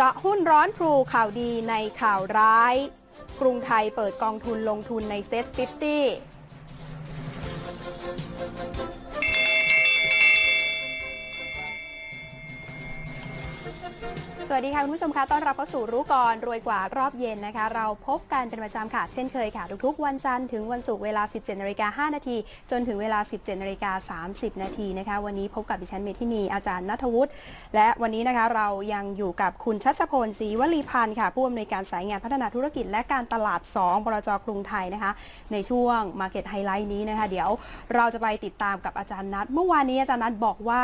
จาะหุ้นร้อนทรูข่าวดีในข่าวร้าย กรุงไทยเปิดกองทุนลงทุนในเซ็ตฟิตี้ สวัสดีค่ะคุณผู้ชมคะต้อนรับเข้าสู่รู้ก่อนรวยกว่ารอบเย็นนะคะ เราพบกันเป็นประจำค่ะ เช่นเคยค่ะ ทุกๆ วันจันทร์ถึงวันศุกร์เวลา 17นาฬิกา5นาทีจนถึงเวลา 17นาฬิกา30 นาทีนะคะ วันนี้พบกับดิฉันเมทินีอาจารย์นัทวุฒิและวันนี้นะคะเรายังอยู่กับคุณชัชพลศรีวลีพันธ์ค่ะ ผู้อำนวยการสายงานพัฒนาธุรกิจ และการตลาด 2 บรจกรุงไทยนะคะ ในช่วง Market Highlight นี้นะคะ เดี๋ยวเราจะไปติดตามกับอาจารย์นัทเมื่อวานนี้อาจารย์นัทบอกว่า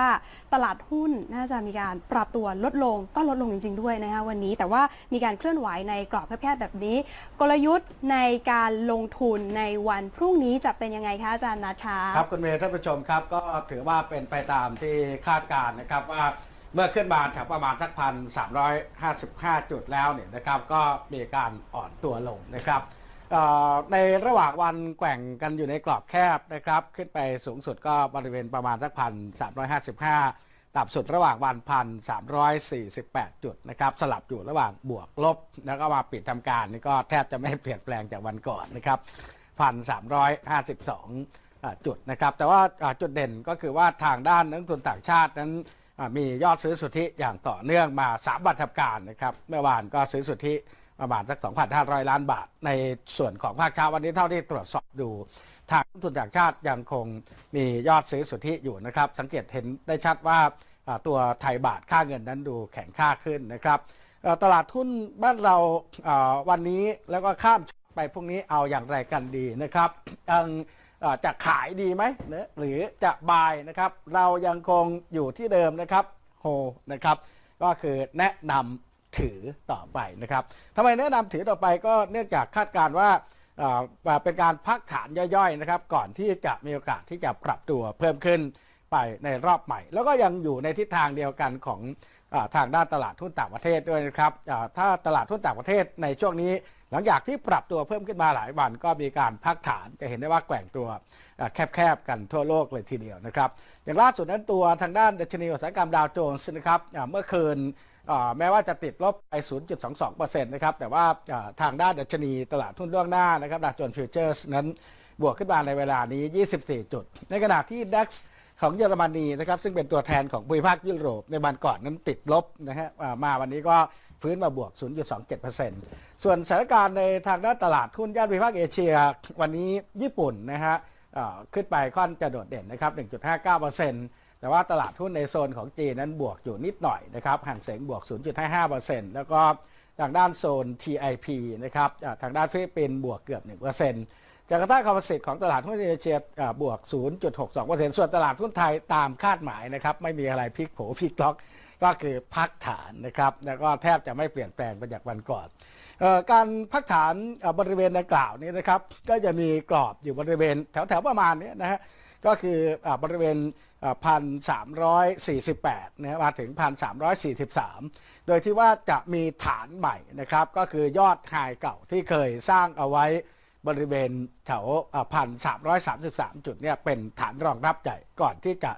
ตลาดหุ้นน่าจะมีการปรับตัวลดลงก็ลดลงจริง ๆ ด้วยนะคะวันนี้ แต่ว่ามีการเคลื่อนไหวในกรอบแคบๆแบบนี้ กลยุทธ์ในการลงทุนในวันพรุ่งนี้จะเป็นยังไงคะอาจารย์นัทคะครับคุณเมย์ท่านผู้ชมครับ ก็ถือว่าเป็นไปตามที่คาดการณ์นะครับว่าเมื่อขึ้นมาแถวประมาณสักพันสามร้อยห้าสิบห้าจุดแล้วเนี่ยนะครับก็มีการอ่อนตัวลงนะครับในระหว่างวันแกว่งกันอยู่ในกรอบแคบนะครับ ขึ้นไปสูงสุดก็บริเวณประมาณสักพันสามร้อยห้าสิบห้า ต่ำสุดระหว่างวันพันสามร้อยสี่สิบแปดจุดนะครับสลับอยู่ระหว่างบวกลบ แล้วก็มาปิดทำการนี่ก็แทบจะไม่เปลี่ยนแปลงจากวันก่อนนะครับพันสามร้อยห้าสิบสองจุดนะครับ แต่ว่าจุดเด่นก็คือว่าทางด้านนักลงทุนต่างชาตินั้นมียอดซื้อสุทธิอย่างต่อเนื่องมา 3 วันทำการนะครับเมื่อวานก็ซื้อสุทธิ ประมาณสัก 2,500 ล้านบาท ในส่วนของภาคเช้าวันนี้เท่าที่ตรวจสอบดู ทางทุนต่างชาติยังคงมียอดซื้อสุทธิอยู่นะครับ สังเกตเห็นได้ชัดว่าตัวไทยบาทค่าเงินนั้นดูแข็งค่าขึ้นนะครับตลาดทุนบ้านเราวันนี้แล้วก็ข้ามไปพรุ่งนี้เอาอย่างไรกันดีนะครับจะขายดีไหมหรือจะบายนะครับ เรายังคงอยู่ที่เดิมนะครับโฮนะครับ ก็คือแนะนำ ถือต่อไปนะครับทำไมแนะนำถือต่อไปก็เนื่องจากคาดการณ์ว่าเป็นการพักฐานย่อยๆนะครับ ก่อนที่จะมีโอกาสที่จะปรับตัวเพิ่มขึ้นไปในรอบใหม่ แล้วก็ยังอยู่ในทิศทางเดียวกันของอทางด้านตลาดทุนต่างประเทศด้วยนะครับถ้าตลาดทุนต่างประเทศในช่วงนี้ หลังจากที่ปรับตัวเพิ่มขึ้นมาหลายวัน ก็มีการพักฐานจะเห็นได้ว่าแกว่งตัวแคบๆกันทั่วโลกเลยทีเดียวนะครับ อย่างล่าสุดนั้นตัวทางด้านดัชนีอุตสาหกรรมดาวโจนส์นะครับเมื่อคืน แม้ว่าจะติดลบไป 0.22%นะครับ แต่ว่าทางด้านดัชนีตลาดทุนล่วงหน้านะครับดาวโจนส์ฟิวเจอร์สนั้นบวกขึ้นมาในเวลานี้ 24 จุด ในขณะที่ DAX ของเยอรมนีนะครับซึ่งเป็นตัวแทนของภูมิภาคยุโรป ในวันก่อนนั้นติดลบนะฮะมาวันนี้ก็ฟื้นมาบวก 0.27%ส่วนสถานการณ์ในทางด้านตลาดทุนย่านภูมิภาคเอเชีย วันนี้ญี่ปุ่นนะฮะขึ้นไปค่อนจะโดดเด่นนะครับ 1.59% แต่ว่าตลาดหุ้นในโซนของจีนนั้นบวกอยู่นิดหน่อยนะครับห่างเสงบวก 0.55%แล้วก็ทางด้านโซน TIP นะครับทางด้านฟิลิปปินส์บวกเกือบ 1%จาการ์ตาคอมโพสิตของตลาดหุ้นเอเชียอ่าบวก 0.62%ส่วนตลาดหุ้นไทยตามคาดหมายนะครับไม่มีอะไรพลิกโผพลิกล็อกก็คือพักฐานนะครับแล้วก็แทบจะไม่เปลี่ยนแปลงไปจากวันก่อนออการพักฐานบริเวณดังกล่าวนี้นะครับก็จะมีกรอบอยู่บริเวณแถวๆประมาณนี้นะฮะก็คืออบริเวณ พันสามร้อยสี่สิบแปดนะฮะมาถึงพันสามร้อยสี่สิบสามโดยที่ว่าจะมีฐานใหม่นะครับ ก็คือยอดคายเก่าที่เคยสร้างเอาไว้ บริเวณแถวพันสามร้อยสามสิบสามจุดเนี่ยเป็นฐานรองรับใหญ่ก่อนที่จะ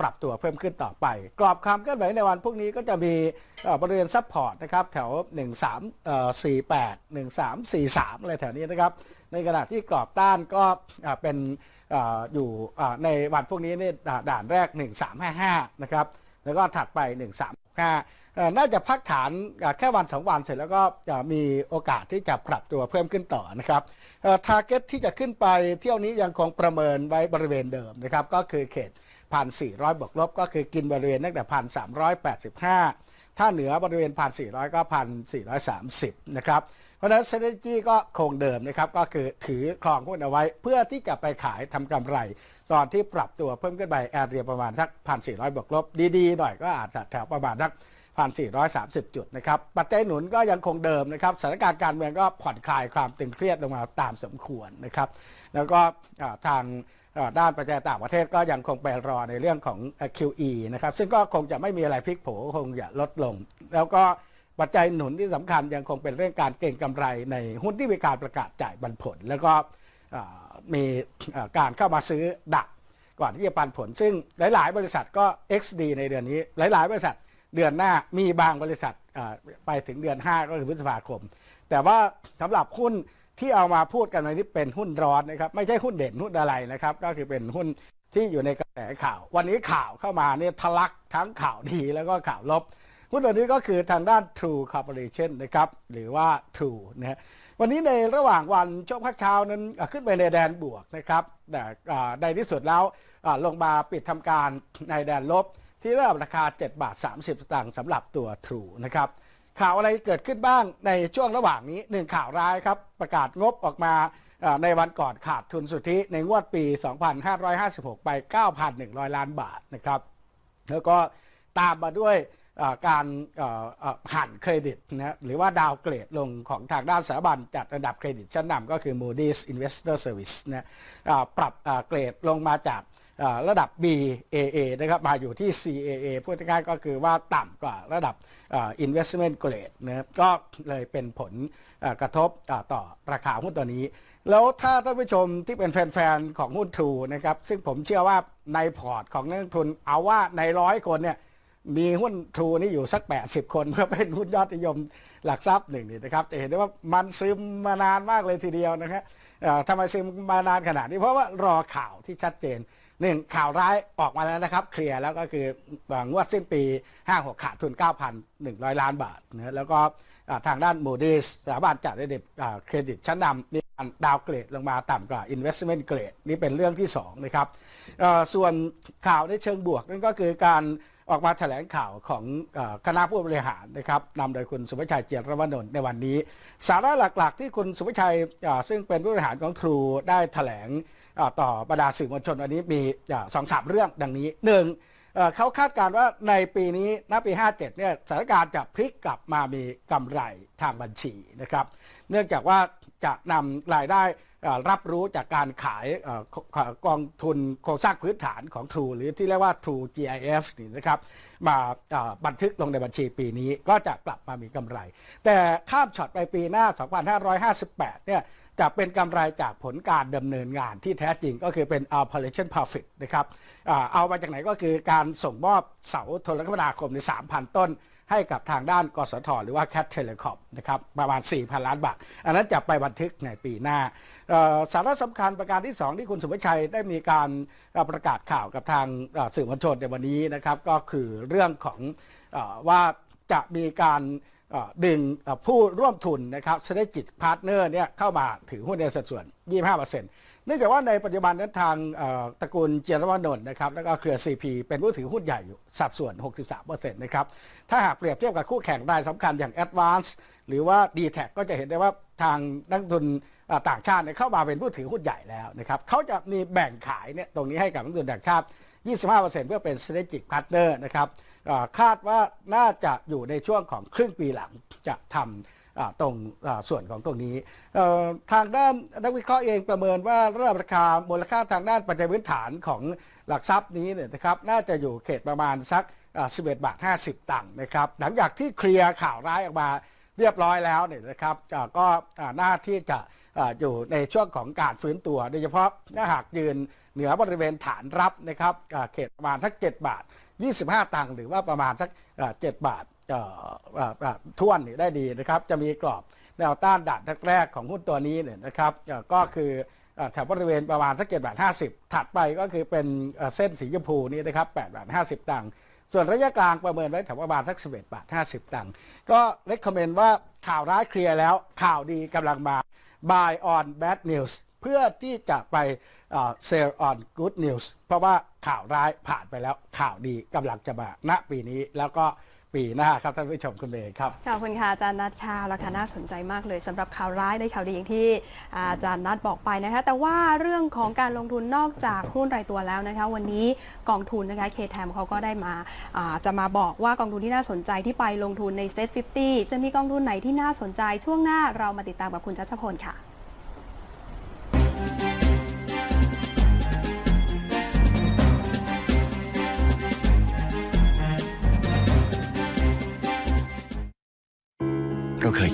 ปรับตัวเพิ่มขึ้นต่อไป กรอบความเคลื่อนไหวในวันพวกนี้ก็จะมีบริเวณซัพพอร์ตนะครับแถว 1348 1343 อะไรแถวนี้นะครับ ในขณะที่กรอบต้านก็เป็นออยู่ในวันพวกนี้เนี่ยด่านแรก 1355 นะครับ แล้วก็ถัดไป 1365 น่าจะพักฐานแค่วัน2วันเสร็จแล้วก็จะมีโอกาสที่จะปรับตัวเพิ่มขึ้นต่อนะครับทาร์เก็ตที่จะขึ้นไปเที่ยวนี้ยังคงประเมินไว้บริเวณเดิมนะครับ ก็คือเขต 1,400 บวกลบ ก็คือกินบริเวณตั้งแต่ 1,385 ถ้าเหนือบริเวณ 1,400 ก็ 1,430 นะครับ เพราะฉะนั้น strategy ก็คงเดิมนะครับ ก็คือถือครองหุ้นเอาไว้ เพื่อที่จะไปขายทำกำไร ตอนที่ปรับตัวเพิ่มขึ้นไปแอเรียประมาณสัก 1,400 บวกลบดีๆ หน่อยก็อาจจะแถวประมาณสัก 1,430 จุดนะครับ ปัจจัยหนุนก็ยังคงเดิมนะครับ สถานการณ์การเมืองก็ผ่อนคลายความตึงเครียดลงมาตามสมควรนะครับ แล้วก็ทางด้านปัจจัยต่างประเทศก็ยังคงไปรอในเรื่องของ QE นะครับ ซึ่งก็คงจะไม่มีอะไรพลิกโผคงจะลดลง แล้วก็ปัจจัยหนุนที่สำคัญยังคงเป็นเรื่องการเก็งกำไรในหุ้นที่มีการประกาศจ่ายปันผล แล้วก็มีการเข้ามาซื้อดักก่อนที่จะปันผล ซึ่งหลาย ๆ บริษัทก็ XD ในเดือนนี้ หลาย ๆ บริษัท เดือนหน้ามีบางบริษัทไปถึงเดือน 5 ก็คือพฤษภาคม แต่ว่าสำหรับหุ้นที่เอามาพูดกันในนี้เป็นหุ้นร้อนนะครับ ไม่ใช่หุ้นเด่นหุ้นอะไรนะครับ ก็คือเป็นหุ้นที่อยู่ในกระแสข่าว วันนี้ข่าวเข้ามาเนี่ยทะลักทั้งข่าวดีแล้วก็ข่าวลบ หุ้นตัวนี้ก็คือทางด้าน True Corporation นะครับหรือว่า True นะวันนี้ในระหว่างวันช่วงพักเช้านั้นขึ้นไปในแดนบวกนะครับแต่ในที่สุดแล้วลงมาปิดทำการในแดนลบ ที่ระดับราคา 7 บาท 30 สตางค์สำหรับตัว True นะครับข่าวอะไรเกิดขึ้นบ้างในช่วงระหว่างนี้หนึ่งข่าวร้ายครับ ประกาศงบออกมาในวันก่อนขาดทุนสุทธิในงวดปี 2556 ไป 9,100 ล้านบาทนะครับ แล้วก็ตามมาด้วยการหั่นเครดิตนะหรือว่าดาวเกรดลงของทางด้านสถาบันจัดอันดับเครดิตชั้นนำก็คือ Moody's Investor Service นะปรับเกรดลงมาจาก ระดับ BAA นะครับมาอยู่ที่ CAA พูดง่ายๆก็คือว่าต่ำกว่าระดับอ่า investment grade นะก็เลยเป็นผลกระทบต่อราคาหุ้นตัวนี้ แล้วถ้าท่านผู้ชมที่เป็นแฟนๆ ของหุ้นทรูนะครับซึ่งผมเชื่อว่าในพอร์ตของนักลงทุนเอาว่าในร้อยคนเนี่ยมีหุ้นทรูนี่อยู่สัก 80 คนเพื่อเป็นหุ้นยอดนิยมหลักทรัพย์หนึ่งนี่นะครับจะเห็นได้ว่ามันซึมมานานมากเลยทีเดียวนะครับทำไมซึมมานานขนาดนี้เพราะว่ารอข่าวที่ชัดเจน หนึ่งข่าวร้ายออกมาแล้วนะครับ เคลียร์แล้วก็คืองวดสิ้นปี 56 ขาดทุน 9,100 ล้านบาทนะแล้วก็ทางด้าน Moody's สถาบันจัดระดับอ่าเครดิตชั้นนำมีการดาวเกรดลงมาต่ำกว่า investment grade นี่เป็นเรื่องที่ 2 นะครับส่วนข่าวในเชิงบวกนั่นก็คือการออกมาแถลงข่าวของคณะผู้บริหารนะครับนำโดยคุณสุภชัยเจียรวนนท์ในวันนี้ สาระหลักๆ ที่คุณสุภชัยซึ่งเป็นผู้บริหารของครูได้แถลง ต่อบรรดาสื่อมวลชนวันนี้มีสองสามเรื่องดังนี้หนึ่งเอ่อเขาคาดการณ์ว่าในปีนี้ณปี 57เนี่ยสถานการณ์จะพลิกกลับมามีกำไรทางบัญชีนะครับ เนื่องจากว่า จะนำรายได้รับรู้จากการขายกองทุนโครงสร้างพื้นฐานของ True หรือที่เรียกว่า True GIF นี่นะครับมาบันทึกลงในบัญชีปีนี้ก็จะกลับมามีกำไร แต่ข้ามช็อตไปปีหน้า 2558 เนี่ยจะเป็นกำไรจากผลการดำเนินงานที่แท้จริงก็คือเป็น operation profit นะครับเอามาจากไหนก็คือการส่งมอบเสาโทรคมนาคมใน 3,000 ต้น ให้กับทางด้านกสทหรือว่า Cat Telecom นะครับประมาณ 4,000 ล้านบาท อันนั้นจะไปบันทึกในปีหน้า สาระสำคัญประการที่ 2 ที่คุณสุภชัยได้มีการประกาศข่าวกับทางสื่อมวลชนในวันนี้นะครับก็คือเรื่องของว่าจะมีการดึงผู้ร่วมทุนนะครับเศรษฐกิจพาร์ทเนอร์เนี่ยเข้ามาถือหุ้นในสัดส่วน 25% เนื่องจากว่าในปัจจุบันนั้นทางตระกูลเจรวนนท์นะครับแล้วก็เครือ CP เป็นผู้ถือหุ้นใหญ่อยู่สัดส่วน 63%นะครับถ้าหากเปรียบเทียบกับคู่แข่งรายสำคัญอย่าง Advance หรือว่า d t แทก็จะเห็นได้ว่าทางนักทุนต่างชาติเข้ามาเป็นผู้ถือหุ้นใหญ่แล้วนะครับเขาจะมีแบ่งขายเนี่ยตรงนี้ให้กับนักทุนต่างชาติ 25%เพื่อเป็น strategic partner นะครับคาดว่าน่าจะอยู่ในช่วงของครึ่งปีหลังจะทำอ่า ตรงส่วนของตรงนี้ ทางด้านนักวิเคราะห์เองประเมินว่าระดับราคามูลค่าทางด้านปัจจัยพื้นฐานของหลักทรัพย์นี้เนี่ยนะครับน่าจะอยู่เขตประมาณสัก 11 บาท 50 ตังค์นะครับหลังจากที่เคลียร์ข่าวร้ายออกมาเรียบร้อยแล้วเนี่ยนะครับก็น่าที่จะอยู่ในช่วงของการฟื้นตัว โดยเฉพาะถ้าหากยืนเหนือบริเวณฐานรับนะครับเขตประมาณสัก 7 บาท 25 ตังค์หรือว่าประมาณสัก 7 บาท ท่วนได้ดีนะครับ จะมีกรอบแนวต้านดัดแรกของหุ้นตัวนี้เนี่ยนะครับก็คือแถวบริเวณประมาณสัก7บาท50ถัดไปก็คือเป็นเส้นสีชมพูนี่นะครับ8บาท50ตังค์ส่วนระยะกลางประเมินไว้แถวประมาณสัก11บาท50ตังค์ก็เล c กคอมเมนต์ว่าข่าวร้ายเคลียร์แล้วข่าวดีกำลังมา buy on bad news เพื่อที่จะไปเอ่อ sell on good news เพราะว่าข่าวร้ายผ่านไปแล้วข่าวดีกำลังจะมาณปีนี้แล้วก็ ปีหน้าครับท่านผู้ชมคุณเมย์ครับ ขอบคุณค่ะอาจารย์นัทค่ะแล้วค่ะน่าสนใจมากเลยสำหรับข่าวร้ายในข่าวดีอย่างที่อาจารย์นัทบอกไปนะคะ แต่ว่าเรื่องของการลงทุนนอกจากหุ้นรายตัวแล้วนะคะ วันนี้กองทุนนะคะเคแทมเขาก็ได้มาาจะมาบอกว่ากองทุนที่น่าสนใจที่ไปลงทุนในเซ็ต50จะมีกองทุนไหนที่น่าสนใจช่วงหน้าเรามาติดตามกับคุณชัชพลค่ะ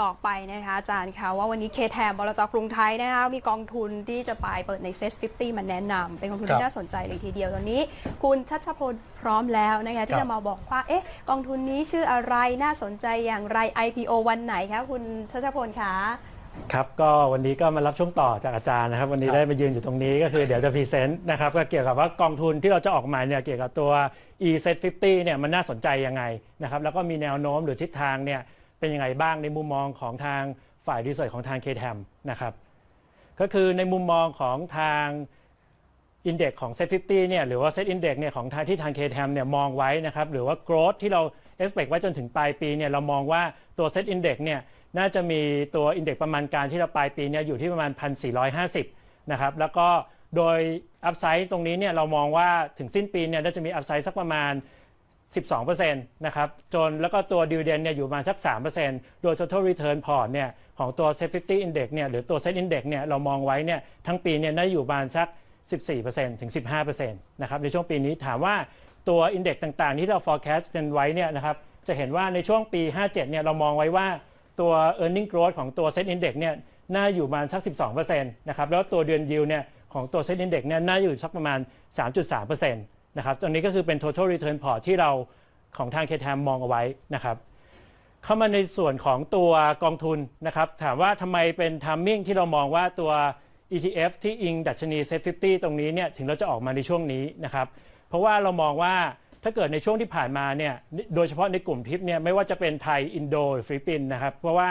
บอกไปนะคะอาจารย์คะว่าวันนี้เคแทมบลจกรุงไทยนะคะมีกองทุนที่จะไปเปิดในเซ็ต50 มาแนะนำเป็นกองทุนครับที่น่าสนใจเลยทีเดียวตอนนี้ คุณชัชพลพร้อมแล้วนะคะที่ครับจะมาบอกว่าเอ๊ะกองทุนนี้ชื่ออะไรน่าสนใจอย่างไร IPO วันไหนคะคุณชัชพลคะครับก็วันนี้ก็มารับช่วงต่อจากอาจารย์นะครับ วันนี้ครับได้มายืนอยู่ตรงนี้ก็คือเดี๋ยวจะพรีเซนต์นะครับก็เกี่ยวกับว่ากองทุนที่เราจะออกมาเนี่ยเกี่ยวกับตัว e-set 50เนี่ยมันน่าสนใจยังไงนะครับแล้วก็มีแนวโน้มหรือทิศทางเนี่ย เป็นยังไงบ้างในมุมมองของทางฝ่ายดีเซอร์ของทาง KTM นะครับก็คือในมุมมองของทางอินเด็กของ Set 50เนี่ยหรือว่า Set Index เนี่ยของทางที่ทาง KTM เนี่ยมองไว้นะครับหรือว่า growth ที่เรา expect ไว้จนถึงปลายปีเนี่ยเรามองว่าตัว Set Index เนี่ยน่าจะมีตัว Index ประมาณการที่เราปลายปีเนี่ยอยู่ที่ประมาณ 1,450นะครับแล้วก็โดย upside ตรงนี้เนี่ยเรามองว่าถึงสิ้นปีเนี่ยน่าจะมี upside สักประมาณ 12%นะครับจนแล้วก็ตัว dividend เนี่ยอยู่ประมาณสัก 3%โดย total return port เนี่ยของตัว Set 50 Index เนี่ยหรือตัว Set Index เนี่ยเรามองไว้เนี่ยทั้งปีเนี่ยน่าอยู่ประมาณสัก 14%ถึง 15%นะครับในช่วงปีนี้ถามว่าตัว Index ต่างๆ ที่เรา forecast กันไว้เนี่ยนะครับจะเห็นว่าในช่วงปี 57 เนี่ยเรามองไว้ว่าตัว earning growth ของตัว Set Index เนี่ยน่าอยู่ประมาณสัก 12%นะครับแล้วตัวเดือน yield เนี่ยของตัว Set Index เนี่ยน่าอยู่สักประมาณ 3.3%น นะครับตรงนี้ก็คือเป็น total return port ที่เราของทาง KTM มองเอาไว้นะครับเข้ามาในส่วนของตัวกองทุนนะครับถามว่าทำไมเป็นทัมมิ่งที่เรามองว่าตัว ETF ที่อิงดัชนี Set 50 ตรงนี้เนี่ยถึงเราจะออกมาในช่วงนี้นะครับเพราะว่าเรามองว่าถ้าเกิดในช่วงที่ผ่านมาเนี่ยโดยเฉพาะในกลุ่มทิปเนี่ยไม่ว่าจะเป็นไทย อินโดหรือฟิลิปปินส์นะครับเพราะว่า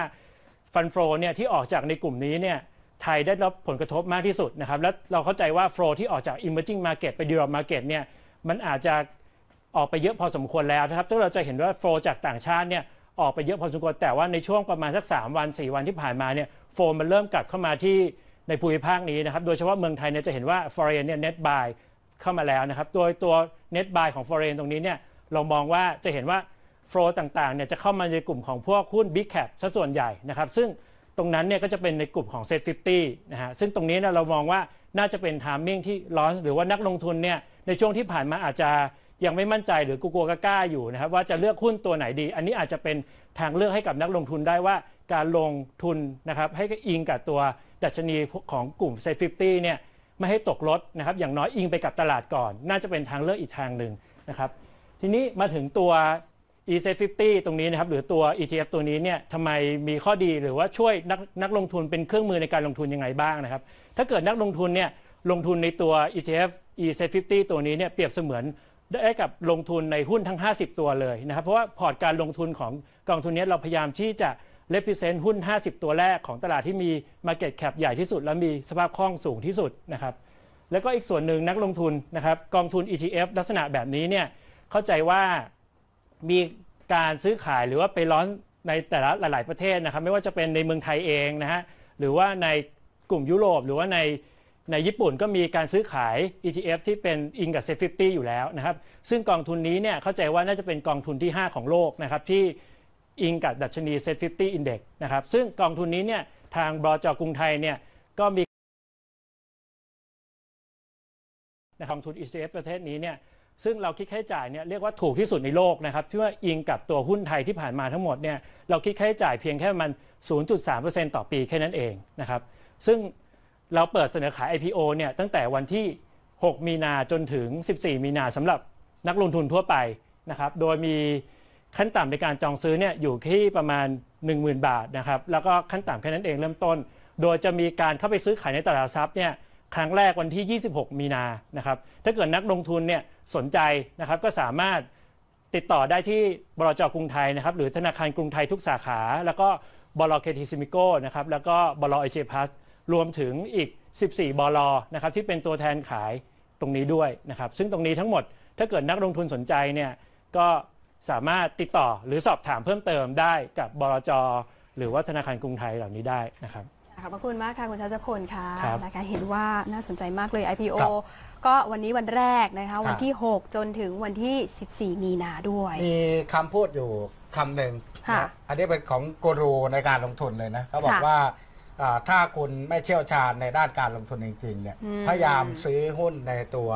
ฟันโฟเนี่ยที่ออกจากในกลุ่มนี้เนี่ยไทยได้รับผลกระทบมากที่สุดนะครับและเราเข้าใจว่าโฟลที่ออกจาก emerging market ไป developed market เนี่ย มันอาจจะออกไปเยอะพอสมควรแล้วนะครับถ้าเราจะเห็นว่าโฟลจากต่างชาติเนี่ยออกไปเยอะพอสมควร แต่ว่าในช่วงประมาณสัก 3 วัน 4 วันที่ผ่านมาเนี่ยโฟลมันเริ่มกลับเข้ามาที่ในภูมิภาคนี้นะครับ โดยเฉพาะเมืองไทยเนี่ยจะเห็นว่า foreign เนี่ย net buy เข้ามาแล้วนะครับ โดยตัว net buy ของ foreign ตรงนี้เนี่ยเรามองว่าจะเห็นว่าโฟลต่างๆเนี่ยจะเข้ามาในกลุ่มของพวกหุ้น big cap ซะส่วนใหญ่นะครับ ซึ่งตรงนั้นเนี่ยก็จะเป็นในกลุ่มของ set 50นะฮะ ซึ่งตรงนี้เนี่ยเรามองว่าน่าจะเป็น timing ที่ร้อนหรือว่านักลงทุนเนี่ย ในช่วงที่ผ่านมาอาจจะยังไม่มั่นใจหรือกลัวกล้าอยู่นะครับว่าจะเลือกหุ้นตัวไหนดี อันนี้อาจจะเป็นทางเลือกให้กับนักลงทุนได้ว่าการลงทุนนะครับให้อิงกับตัวดัชนีของกลุ่มเซ็ต50เนี่ยไม่ให้ตกรถนะครับอย่างน้อยอิงไปกับตลาดก่อน น่าจะเป็นทางเลือกอีกทางหนึ่งนะครับทีนี้มาถึงตัว e c 50ตรงนี้นะครับหรือตัว ETF ตัวนี้เนี่ยทำไมมีข้อดีหรือว่าช่วยนักนักลงทุนเป็นเครื่องมือในการลงทุนยังไงบ้างนะครับ ถ้าเกิดนักลงทุนเนี่ยลงทุนในตัว ETF e c 50 ตัวนี้เนี่ยเปรียบเสมือนได้กับลงทุนในหุ้นทั้ง 50 ตัวเลยนะครับ เพราะว่าพอร์ตการลงทุนของกองทุนนี้เราพยายามที่จะ represent หุ้น 50 ตัวแรกของตลาดที่มี market cap ใหญ่ที่สุด และมีสภาพคล่องสูงที่สุดนะครับ แล้วก็อีกส่วนหนึ่งนักลงทุนนะครับกองทุน ETF ลักษณะแบบนี้เนี่ยเข้าใจว่ามีการซื้อขายหรือว่าไปร้อนในแต่ละหลาย ๆ ประเทศนะครับ ไม่ว่าจะเป็นในเมืองไทยเองนะฮะหรือว่าในกลุ่มยุโรปหรือว่าใน ในญี่ปุ่นก็มีการซื้อขาย ETF ที่เป็นอิงกับ Set 50 อยู่แล้วนะครับ ซึ่งกองทุนนี้เนี่ยเข้าใจว่าน่าจะเป็นกองทุนที่ 5 ของโลกนะครับที่อิงกับดัชนี Set 50 Index นะครับซึ่งกองทุนนี้เนี่ยทางบลจกรุงไทยเนี่ยก็มีกองทุน ETF ประเทศนี้เนี่ยซึ่งเราคิดค่าใช้จ่ายเนี่ยเรียกว่าถูกที่สุดในโลกนะครับที่ว่าอิงกับตัวหุ้นไทยที่ผ่านมาทั้งหมดเนี่ยเราคิดค่าใช้จ่ายเพียงแค่มัน 0.3%ต่อปีแค่นั้นเองนะครับซึ่ง เราเปิดเสนอขาย IPO เนี่ยตั้งแต่วันที่ 6 มีนาจนถึง 14 มีนาสำหรับนักลงทุนทั่วไปนะครับโดยมีขั้นต่ำในการจองซื้อเนี่ยอยู่ที่ประมาณ 10,000 บาทนะครับแล้วก็ขั้นต่ำแค่นั้นเองเริ่มต้น โดยจะมีการเข้าไปซื้อขายในตลาดทรัพย์เนี่ยครั้งแรกวันที่ 26 มีนานะครับถ้าเกิดนักลงทุนเนี่ยสนใจนะครับก็สามารถติดต่อได้ที่บลจกรุงไทยนะครับหรือธนาคารกรุงไทยทุกสาขา แล้วก็บลเคทีซิมิโก้นะครับแล้วก็บลเอเชียพาส รวมถึงอีก 14 บลนะครับที่เป็นตัวแทนขายตรงนี้ด้วยนะครับ ซึ่งตรงนี้ทั้งหมดถ้าเกิดนักลงทุนสนใจเนี่ยก็สามารถติดต่อหรือสอบถามเพิ่มเติมได้กับบลจหรือว่าธนาคารกรุงไทยเหล่านี้ได้นะครับขอบพระคุณมากค่ะ คุณชัชพลค่ะครับนะคะเห็นว่าน่าสนใจมากเลย IPO ครับก็วันนี้วันแรกนะคะ วันครับที่ 6 จนถึงวันที่ 14 มีนาด้วย มีคำพูดอยู่คำหนึ่งค่ะนะอันนี้เป็นของกูรูในการลงทุนเลยนะเขาบอกค่ะว่าอ่า ถ้าคุณไม่เชี่ยวชาญในด้านการลงทุนจริงๆเนี่ยอืมพยายามซื้อหุ้นในตัว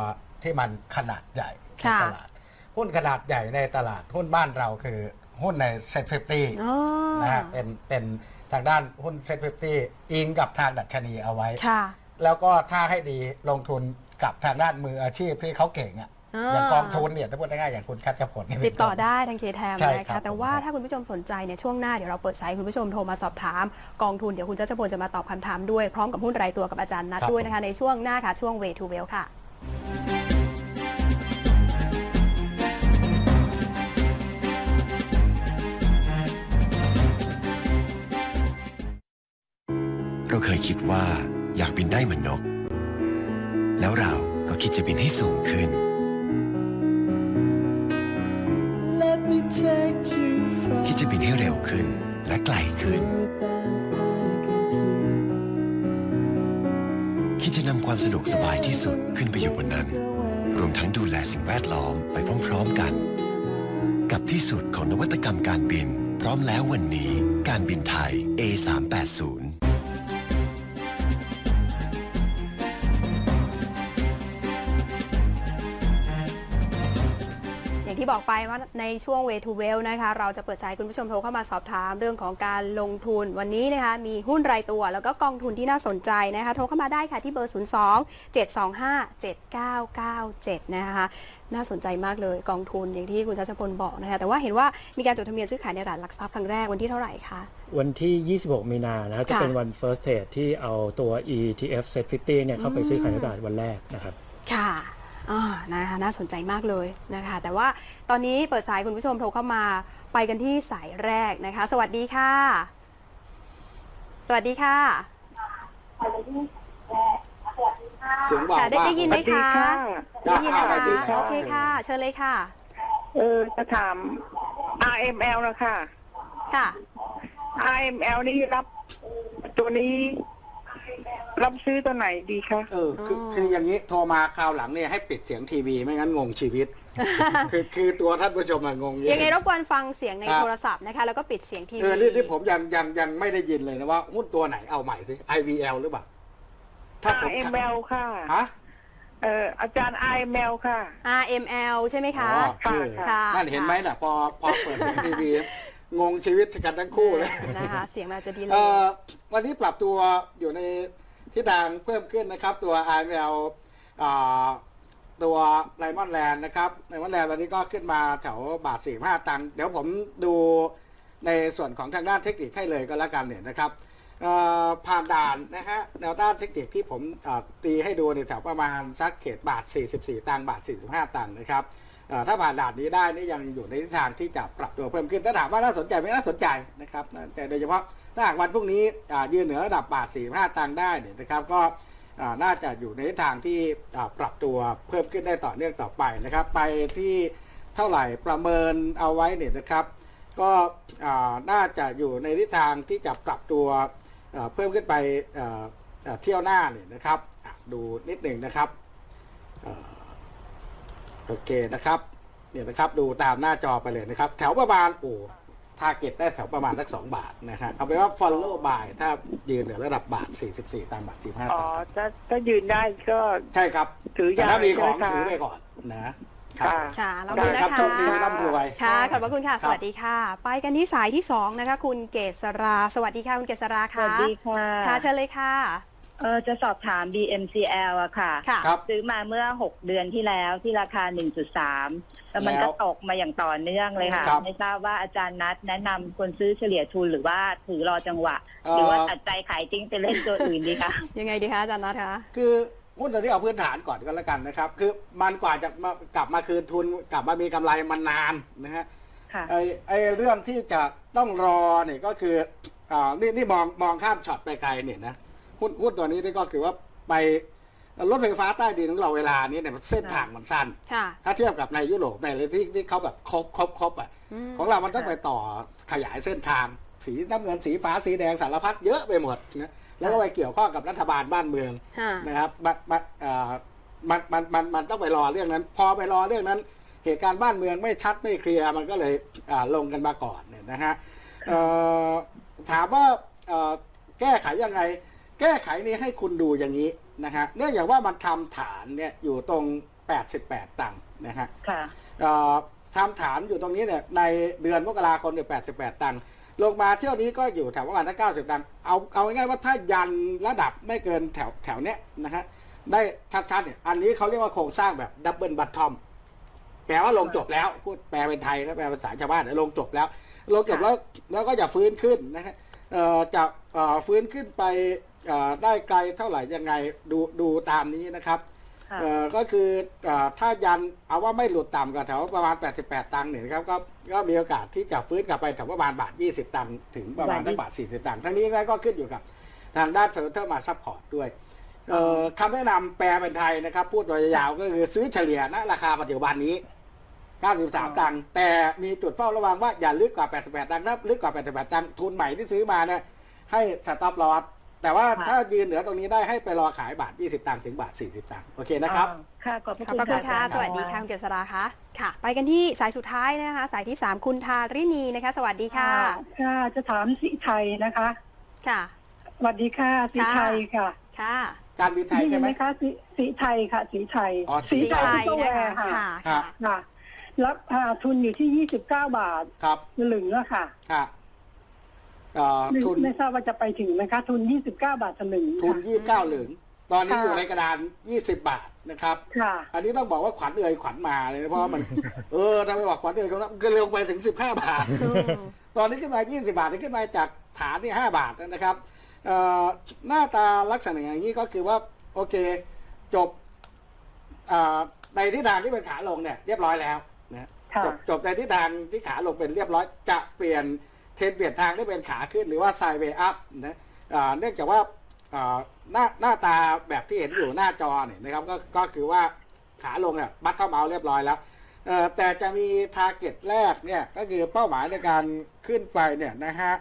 ที่มันขนาดใหญ่ในค่ะตลาด หุ้นขนาดใหญ่ในตลาดหุ้นบ้านเราคือหุ้นในเซ็ตฟิฟตี้อ๋อนะฮะเป็นเป็นทางด้านหุ้นเซ็ตฟิฟตี้อิงกับทางดัชนีเอาไว้ค่ะแล้วก็ถ้าให้ดีลงทุนกับทางด้านมืออาชีพที่เขาเก่งอะ อ่าอย่างกองทุนเนี่ยถ้าพูดง่ายๆอย่างคุณชัดผลนี่เป็นติดต่อต้นได้ทางเคแทมใช่นะครัคะบแต่ว่าผมครับถ้าคุณผู้ชมสนใจเนี่ยช่วงหน้าเดี๋ยวเราเปิดสายคุณผู้ชมโทรมาสอบถาม กองทุนเดี๋ยวคุณชัชพลจะมาตอบคำถามด้วยพร้อมกับหุ้นรายตัวกับอาจารย์นัดด้วยนะคะในช่วงหน้าค่ะช่วง Way to Well ค่ะเราเคยคิดว่าอยากบินได้เหมือนนก แล้วเราก็คิดจะบินให้สูงขึ้น Let me take you คิดจะบินให้เร็วขึ้นและไกลขึ้น further than I can see. คิดจะนำความสะดวกสบายที่สุดขึ้นไปอยู่บนนั้น รวมทั้งดูแลสิ่งแวดล้อมไปพร้อมๆกัน กับที่สุดของนวัตกรรมการบิน พร้อมแล้ววันนี้การบินไทย A380 ที่บอกไปว่าในช่วง Way to Well นะคะ เราจะเปิดสายคุณผู้ชมโทรเข้ามาสอบถามเรื่องของการลงทุนวันนี้นะคะ มีหุ้นรายตัว แล้วก็กองทุนที่น่าสนใจนะคะ โทรเข้ามาได้ค่ะที่เบอร์ 02 725 7997 นะคะ น่าสนใจมากเลยกองทุนอย่างที่คุณชัชพลบอกนะคะ แต่ว่าเห็นว่ามีการจดทะเบียนซื้อขายในตลาดหลักทรัพย์ครั้งแรกวันที่เท่าไหร่คะ วันที่ 26 มีนานะครับจะค่ะเป็นวัน first trade ที่เอาตัว ETF Set 50เนี่ยเข้าไปซื้อขายในตลาดวันแรกนะครับ ค่ะ อ่านะคะน่าสนใจมากเลยนะคะ แต่ว่าตอนนี้เปิดสายคุณผู้ชมโทรเข้ามาไปกันที่สายแรกนะคะ สวัสดีค่ะ สวัสดีค่ะเสียงเบาค่ะได้มากได้ยินไหมเลยคะได้ได้ยินนะได้คะยินครับโอเคค่ะ เชิญเลยค่ะ เออจะถาม RML นะคะค่ะ RML นี่รับตัวนี้ รับซื้อตัวไหนดีคะ เออคืออ๋อคืออย่างนี้โทรมาคราวหลังเนี่ยให้ปิดเสียงทีวีไม่งั้นงงชีวิต คือคือตัวท่านผู้ชมอะงงเอะยังไงรบกวนฟังเสียงในครับโทรศัพท์นะคะ แล้วก็ปิดเสียงทีวี เออนี่ที่ผมยังยังยังไม่ได้ยินเลยนะว่าหุ้นตัวไหนเอาใหม่สิ IVL หรือเปล่าถ้าผม RML ค่ะ ฮะ เอออาจารย์ RML ค่ะ RML ใช่ไหมคะอ๋อค่ะคือค่ะนั่นเห็นไหมน่ะ พอพอเปิดเสียงทีวีงงชีวิตกันทั้งคู่เลย นะคะ เสียงเราจะดีเลเอ่ย อวันนี้ปรับตัวอยู่ใน ทิศทางเพิ่มขึ้นนะครับ ตัว IML ตัวไ a มอนแลนด์นะครับไ a มอนแลนด์วันนี้ก็ขึ้นมาแถวบาทสี่ห้าตังค์เดี๋ยวผมดูในส่วนของทางด้านเทคนิคให้เลยก็แล้วกันเนี่ยนะครับผ่านด่านนะฮะแนวด้านเทคนิคที่ผมตีให้ดูในแถวประมาณสักเขตบาท 44 ตังค์บาท 45 ตังค์นะครับถ้าผ่านด่านนี้ได้นี่ยังอยู่ในทิศทางที่จะปรับตัวเพิ่มขึ้นถ้าถามว่าน่าสนใจไหมน่าสนใจนะครับแต่โดยเฉพาะ ถ้าหากวันพรุ่งนี้ยืนเหนือระดับ บาท 45 ตังค์ได้เนี่ยนะครับ ก็น่าจะอยู่ในทิศทางที่ปรับตัวเพิ่มขึ้นได้ต่อเนื่องต่อไปนะครับ ไปที่เท่าไหร่ประเมินเอาไว้เนี่ยนะครับ ก็น่าจะอยู่ในทิศทางที่จะปรับตัวเพิ่มขึ้นไปเที่ยวหน้าเนี่ยนะครับดูนิดหนึ่งนะครับโอเคนะครับเนี่ยนะครับดูตามหน้าจอไปเลยนะครับ แถวประมาณโอ้ ทาร์เก็ตได้แถวประมาณสักสองบาทนะฮะเอาเป็นว่า follow by ถ้ายืนเหนือระดับบาท 44ตังค์บาท45อ๋อตังค์ถ้าถ้ายืนได้ก็ใช่ครับถือยาวแต่ถ้ามีของใช่ไหมคะถือไปก่อนนะครัค่ะบค่ะเราได้มีครันะบคะโชคดีร่ำรวยค่ะขอบพระคุณค่ะคสรับวัสดีค่ะ ไปกันที่สายที่2นะคะ คุณเกษรา สวัสดีค่ะคุณเกษราสค่ะวัสดีค่ะค่ะเชิญเลยค่ะเออจะสอบถาม BMCL อะค่ะค่ะครับซื้อมาเมื่อ 6 เดือนที่แล้วที่ราคา 1.3 แล้วมันแล้ก็วตกมาอย่างต่อเนื่องเลยค่ะ ครับไม่ทราบว่าอาจารย์นัดแนะนำคนซื้อเฉลี่ยทุนหรือว่าถือรอจังหวะ เอ่อ หรือว่าตัดใจขายทิ้งไปเล่นตัวอื่นดีคะ ยังไงดีคะอาจารย์นัทคะ คือหุ้นตัวนี้เอาพื้นฐานก่อนก็แล้วกันนะครับ คือมันกว่าจะมากลับมาคืนทุนกลับมามีกำไรมันนานนะฮะ ค่ะ ไอ้ไอ้เรื่องที่จะต้องรอเนี่ยก็คืออ่านี่นี่มองมองข้ามช็อตไปไกลเนี่ยนะหุ้นหุ้นตัวนี้นี่ก็คือว่าไป รถไฟฟ้าใต้ดินของเราเวลานี้เนี่ยเส้นทางมันสั้นค่ะถ้าเทียบกับในยุโรปในอะไรที่ที่เขาแบบครบครบครบอะอืมของเรามันต้องไปต่อขยายเส้นทาง สีน้ำเงินสีฟ้าสีแดงสารพัดเยอะไปหมดนะแล้วก็ไปเกี่ยวข้องกับรัฐบาลบ้านเมืองค่ะนะครับมันมันเอ่อมันมันมันมันต้องไปรอเรื่องนั้น พอไปรอเรื่องนั้น เหตุการณ์บ้านเมืองไม่ชัดไม่เคลียร์มันก็เลยอ่าลงกันมาก่อนเนี่ยนะฮะเอ่อถามว่าเอ่อแก้ไขยังไง แก้ไขนี้ให้คุณดูอย่างนี้ นะฮะเนื่องจากว่ามันทำฐานเนี่ยอยู่ตรง 88 ตังค์นะฮะค่ะเอ่อทำฐานอยู่ตรงนี้เนี่ยในเดือนมกราคมเนี่ย88 ตังค์ลงมาเที่ยวนี้ก็อยู่แถวประมาณสัก90ตังค์เอาเอาง่ายๆว่าถ้ายันระดับไม่เกินแถวแถวเนี้ยนะฮะได้ชัดๆเนี่ยอันนี้เขาเรียกว่าโครงสร้างแบบดับเบิลบัตทอมแปลว่าลงจบแล้วพูดแปลเป็นไทยนะแปลภาษาชาวบ้านเนี่ยลงจบแล้ว ลงจบแล้วแล้วก็จะฟื้นขึ้นนะฮะเอ่อจะเอ่อฟื้นขึ้นไปเอ่อ ได้ไกลเท่าไหร่ยังไงดูดูตามนี้นะครับค่ะเอ่อก็คือเอ่อถ้ายันเอาว่าไม่หลุดต่ำกว่าแถวประมาณ 88 ตังค์เนี่ยนะครับก็ก็มีโอกาสที่จะฟื้นกลับไปแถวประมาณบาท 20 ตังค์ถึงประมาณได้บาท 40 ตังค์ทั้งนี้ก็ขึ้นอยู่กับทางด้านเฟลเตอร์มาซัพพอร์ตด้วยเอ่อคำแนะนำแปลเป็นไทยนะครับ พูดโดยยาวๆก็คือซื้อเฉลี่ยณราคาปัจจุบันนี้ 93 ตังค์แต่มีจุดเฝ้าระวังว่าอย่าลึกกว่า 88 ตังค์ถ้าลึกกว่า 88 ตังค์ทุนใหม่ที่ซื้อมาเนี่ยให้สต็อปลอส แต่ว่าค่ะถ้ายืนเหนือตรงนี้ได้ให้ไปรอขายบาท 20 ตังค์ถึงบาท 40 ตังค์โอเคนะครับอ่าค่ะ ขอบพระขอบคุณพระคุณค่ะอาจารย์สวัสดีค่ะคุณเกษราคะค่ะ ไปกันที่สายสุดท้ายนะคะ สายที่ 3 คุณทารินีนะคะ สวัสดีค่ะ ค่ะ จะถามสีไทยนะคะ ค่ะ สวัสดีค่ะสีไทยค่ะ ค่ะ การบินไทยได้ยิใช่นไหไหมมคะสีสีไทยค่ะ สีไทยอ๋อสีสีไทยซุปเปอร์นะแวคะร์ค่ะค่ะค่ะ ค่ะ รับอ่าทุนอยู่ที่ 29 บาท ครับสลึงอะค่ะ ค่ะเอ่อไม่ ทุนไม่ทราบว่าจะไปถึงไหมคะทุน 29 บาทสลึงทุนค่ะยี่สิบเก้าเหลืองตอนนี้ค่ะอยู่ในกระดาน 20 บาทนะครับค่ะอันนี้ต้องบอกว่าขวัญเอ่ยขวัญมาเลยนะเพราะว่ามัน เออถ้าไม่บอกขวัญเอ่ยก็ก็ลงไปถึง 15 บาทอืมตอนนี้ขึ้นมา 20 บาทนี่ขึ้นมาจากฐานที่ 5 บาทนะครับเอ่อหน้าตาลักษณะอย่างนี้ก็คือว่าโอเคจบเอ่อในทิศทางที่เป็นขาลงเนี่ยเรียบร้อยแล้วนะค่ะจบจบในทิศทางที่ขาลงเป็นเรียบร้อยจะเปลี่ยน เทรนเปลี่ยนทางได้เป็นขาขึ้นหรือว่าไซเวย์อัพนะอ่าเนื่องจากว่าหน้าหน้าตาแบบที่เห็นอยู่หน้าจอเนี่ยนะครับก็ก็คือว่าขาลงเนี่ยบัตเทอมเอาเรียบร้อยแล้วแต่จะมีทาร์เก็ตแรกเนี่ยก็คือเป้าหมายในการขึ้นไปเนี่ยนะฮะ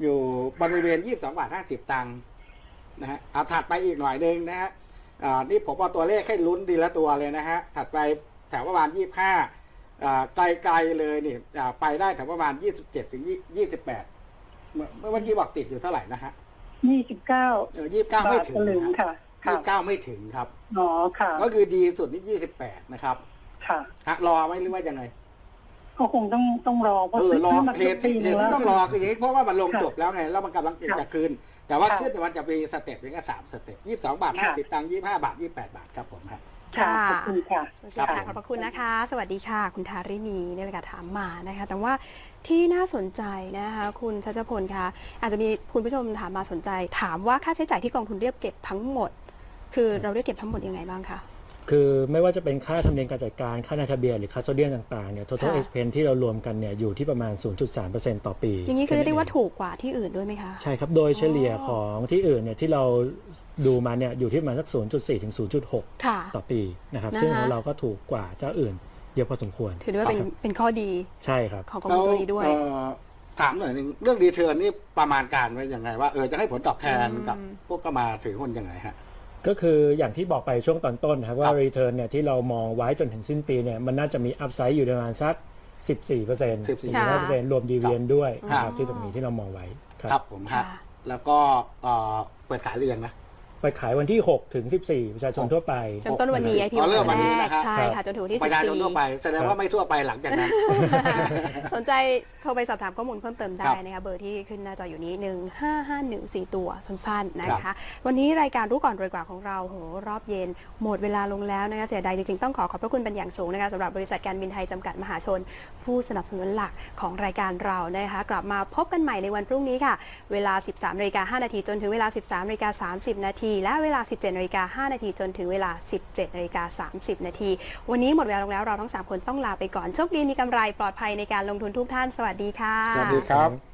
อยู่บริเวณ 22 บาท 50 ตังค์นะฮะเอาถัดไปอีกหน่อยหนึงนะฮะนี่ผมเอาตัวเลขให้ลุ้นดีละตัวเลยนะฮะถัดไปแถวประมาณ 25อ่า ไกลๆเลยนี่อ่าไปได้ถึงประมาณ27ถึง28เมื่อเมื่อกี้บอกติดอยู่เท่าไหร่นะฮะ29เออ29บาไม่ทถึสงลึงนะฮะค่ะค่ะ29ไม่ถึงครับอ๋อค่ะ ก็คือดีสุดนี่28นะครับ ค่ะฮะรอไหมหรือว่ายังไงก็คงต้องต้องรอเพราะเออรอซื้มาเหตุที่ปีเหนึตุงแล้ที่วต้องรอคืออย่างนี้เพราะว่ามันลงค่ะจบแล้วไงแล้วมันกำลังค่ะจะคืนแต่ว่าค่ะขึ้นเนี่ยมันจะมีสเต็ปเป็นแค่สามสเต็ป22บาทค่ะ50ตังค์25บาท28บาทครับผมฮะค่ะ ค่ะขอบคุณค่ะโอเคครับค่ะผมขอบพระคุณนะคะ สวัสดีค่ะ คุณทารินีเนี่ยเป็นการถามมานะคะ แต่ว่าที่น่าสนใจนะคะ คุณชัชพลคะอาจจะมีคุณผู้ชมถามมาสนใจ ถามว่าค่าใช้จ่ายที่กองทุนเรียบเก็บทั้งหมด คือเราเรียกเก็บทั้งหมดยังไงบ้างคะ คือไม่ว่าจะเป็นค่าธรรมเนียมการจัดการ ค่านาทะเบียนหรือค่าโซเดียมต่างๆเนี่ย total ค่ะ expense ที่เรารวมกันเนี่ยอยู่ที่ประมาณ 0.3%ต่อปีอย่างนี้คือเรียกได้ว่าแนั้นเถูกกว่าที่อื่นด้วยไหมคะ ใช่ครับ โดยเฉลี่ยอ๋อของที่อื่นเนี่ยที่เราดูมาเนี่ยอยู่ที่ประมาณสัก 0.4 ถึง 0.6 ค่ะ ต่อปีนะครับนะคะซึ่งของเราก็ถูกกว่าเจ้าอื่นเยอะพอสมควรถือได้ว่าเป็นครับเป็นข้อดีใช่ครับ ของกองแล้วทุนตัวนี้ด้วยเอ่อถามหน่อยหนึงเรื่องดีเทอร์นี่ประมาณการไว้ยังไง ว่าเออจะให้ผลตอบแทนกับอืมพวกก็มาถือหุ้นยังไงฮะ ก็คืออย่างที่บอกไปช่วงตอนต้นนะครับว่าครับ return เนี่ยที่เรามองไว้จนถึงสิ้นปีเนี่ยมันน่าจะมี upside อยู่ประมาณสัก 14% 14%รวม dividend ด้วยนะครับที่ตรงนี้ที่เรามองไว้คครัรับบผมค่ะฮะแล้วก็เอ่อเปิดขายหรือยังนะ ไปขายวันที่ 6 ถึง 14 ประชาชนทั่วไป เริ่มต้นวันนี้ IPO อ๋อเริ่มวันนี้แรนะกครับใช่ค่ะ จนถึงวันที่ประชาชนทั่วไป14แสดงว่าไม่ทั่วไปหลังจากนั้นสนใจโทรไปสอบถามข้อมูลเพิ่มเติมได้ครับนะคะเบอร์ที่ขึ้นหน้าจออยู่นี้ 15514 ตัวสั้นๆนะครัคะบวันนี้รายการรู้ก่อนรวยกว่าของเราโหรอบเย็น หมดเวลาลงแล้วนะคะเสียดายจริงๆ ต้องขอขอบพระคุณเป็นอย่างสูงนะคะสำหรับบริษัทการบินไทยจำกัดมหาชน ผู้สนับสนุนหลักของรายการเรานะคะกลับมาพบกันใหม่ในวันพรุ่งนี้ค่ะ เวลา 13นาฬิกา5นาทีจนถึงเวลา 13นาฬิกา30นาทีและเวลา 17นาฬิกา5นาทีจนถึงเวลา 17นาฬิกา30 นาที วันนี้หมดเวลาลงแล้วเราทั้งสามคนต้องลาไปก่อน โชคดีมีกำไรปลอดภัยในการลงทุนทุกท่าน สวัสดีค่ะ สวัสดีครับ